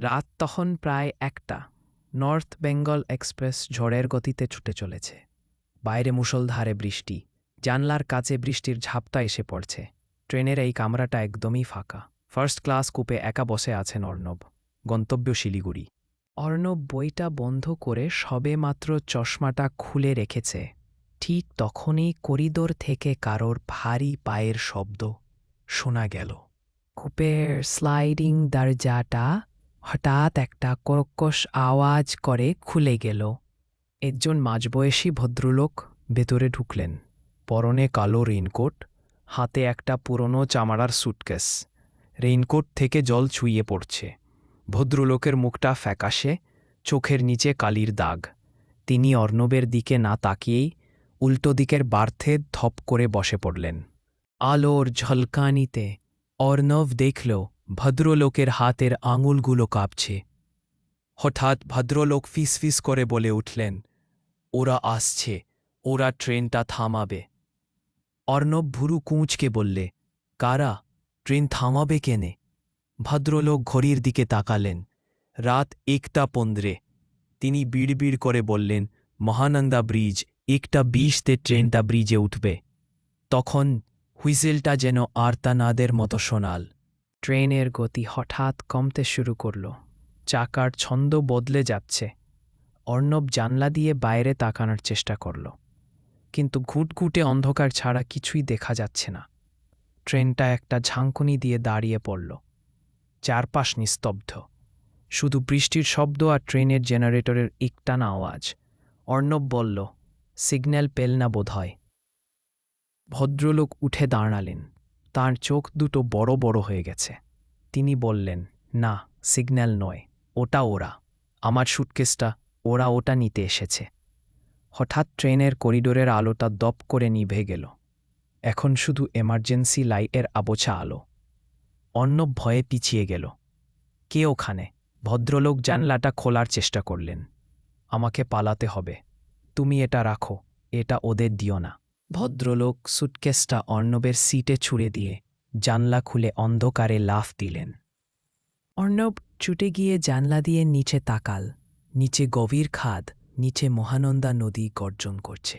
রাত তখন প্রায় একটা। নর্থ বেঙ্গল এক্সপ্রেস ঝড়ের গতিতে ছুটে চলেছে। বাইরে মুষলধারে বৃষ্টি, জানলার কাছে বৃষ্টির ঝাপটা এসে পড়ছে। ট্রেনের এই কামরাটা একদমই ফাঁকা। ফার্স্ট ক্লাস কূপে একা বসে আছেন অর্ণব। গন্তব্য শিলিগুড়ি। অর্ণব বইটা বন্ধ করে সবে মাত্র চশমাটা খুলে রেখেছে। ঠিক তখনই করিডোর থেকে কারোর ভারী পায়ের শব্দ শোনা গেল। কূপের স্লাইডিং দরজাটা হঠাৎ একটা কর্কশ আওয়াজ করে খুলে গেল। একজন মাঝবয়সী ভদ্রলোক ভেতরে ঢুকলেন। পরনে কালো রেইনকোট, হাতে একটা পুরনো চামড়ার সুটকেস। রেইনকোট থেকে জল ছুঁয়ে পড়ছে। ভদ্রলোকের মুখটা ফ্যাকাশে, চোখের নিচে কালির দাগ। তিনি অর্ণবের দিকে না তাকিয়েই উল্টো দিকের বার্থে ধপ করে বসে পড়লেন। আলোর ঝলকানিতে অর্ণব দেখল ভদ্রলোকের হাতের আঙুলগুলো কাঁপছে। হঠাৎ ভদ্রলোক ফিস ফিস করে বলে উঠলেন, ওরা আসছে, ওরা ট্রেনটা থামাবে। অর্ণব ভুরু কুঁচকে বললে, কারা? ট্রেন থামাবে কেনে? ভদ্রলোক ঘড়ির দিকে তাকালেন, রাত একটা পন্দ্রে। তিনি বিড়বিড় করে বললেন, মহানন্দা ব্রিজ, একটা বিশতে ট্রেনটা ব্রিজে উঠবে। তখন হুইসেলটা যেন আর্তানাদের মতো শোনাল। ট্রেনের গতি হঠাৎ কমতে শুরু করল। চাকার ছন্দ বদলে যাচ্ছে। অর্ণব জানলা দিয়ে বাইরে তাকানোর চেষ্টা করল। কিন্তু ঘুটঘুটে অন্ধকার ছাড়া কিছুই দেখা যাচ্ছে না। ট্রেনটা একটা ঝাঁকুনি দিয়ে দাঁড়িয়ে পড়ল। চারপাশ নিস্তব্ধ। শুধু বৃষ্টির শব্দ আর ট্রেনের জেনারেটরের একটানা আওয়াজ। অর্ণব বলল, সিগন্যাল পেল না বোধ হয় ভদ্রলোক উঠে দাঁড়ালেন। তার চোখ দুটো বড় বড় হয়ে গেছে। তিনি বললেন, না, সিগন্যাল নয়, ওটা ওরা। আমার সুটকেসটা ওরা ওটা নিতে এসেছে। হঠাৎ ট্রেনের করিডোরের আলোটা দপ করে নিভে গেল। এখন শুধু এমার্জেন্সি লাইটের আবোছা আলো। অন্য ভয়ে পিছিয়ে গেল। কে ওখানে? ভদ্রলোক জানলাটা খোলার চেষ্টা করলেন। আমাকে পালাতে হবে। তুমি এটা রাখো, এটা ওদের দিও না। ভদ্রলোক সুটকেসটা অর্ণবের সিটে ছুঁড়ে দিয়ে জানলা খুলে অন্ধকারে লাফ দিলেন। অর্ণব ছুটে গিয়ে জানলা দিয়ে নিচে তাকাল, নিচে গভীর খাদ, নিচে মহানন্দা নদী গর্জন করছে।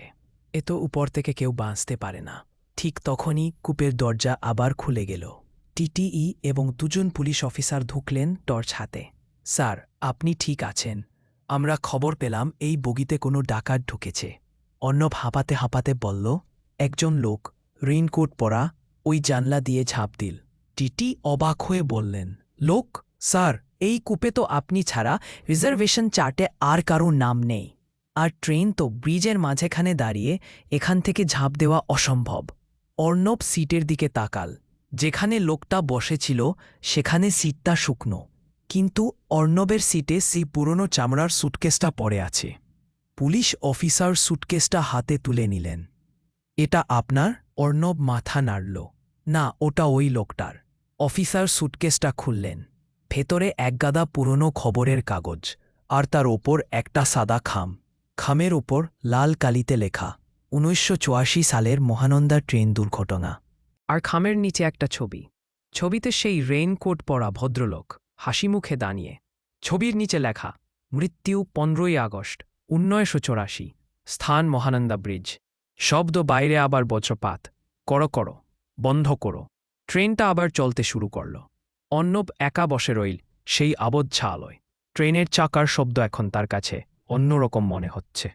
এ তো উপর থেকে কেউ বাঁচতে পারে না। ঠিক তখনই কূপের দরজা আবার খুলে গেল। টিটিই এবং দুজন পুলিশ অফিসার ঢুকলেন টর্চ হাতে। স্যার, আপনি ঠিক আছেন। আমরা খবর পেলাম এই বগিতে কোনো ডাকাত ঢুকেছে। অর্ণব হাঁপাতে হাঁপাতে বলল, একজন লোক রেইনকোট পরা ওই জানলা দিয়ে ঝাঁপ দিল। টিটি অবাক হয়ে বললেন, লোক, স্যার, এই কূপে তো আপনি ছাড়া রিজার্ভেশন চার্টে আর কারোর নাম নেই। আর ট্রেন তো ব্রিজের মাঝেখানে দাঁড়িয়ে এখান থেকে ঝাঁপ দেওয়া অসম্ভব। অর্ণব সিটের দিকে তাকাল। যেখানে লোকটা বসেছিল, সেখানে সিটটা শুকনো। কিন্তু অর্ণবের সিটে সেই পুরনো চামড়ার সুটকেসটা পড়ে আছে। পুলিশ অফিসার সুটকেসটা হাতে তুলে নিলেন। এটা আপনার? অর্ণব মাথা নাড়ল। না, ওটা ওই লোকটার। অফিসার সুটকেসটা খুললেন। ভেতরে একগাদা পুরনো খবরের কাগজ, আর তার ওপর একটা সাদা খাম। খামের ওপর লাল কালিতে লেখা, উনিশশো সালের মহানন্দা ট্রেন দুর্ঘটনা। আর খামের নিচে একটা ছবি। ছবিতে সেই রেইনকোট পরা ভদ্রলোক হাসি মুখে দাঁড়িয়ে। ছবির নিচে লেখা, মৃত্যু পনেরোই আগস্ট। চৌরাশি, স্থান মহানন্দা ব্রিজ। শব্দ বাইরে আবার বজ্রপাত। করো করো, বন্ধ করো। ট্রেনটা আবার চলতে শুরু করল। অন্নব একা বসে রইল সেই আবদ্ধ আলোয় ট্রেনের চাকার শব্দ এখন তার কাছে অন্যরকম মনে হচ্ছে।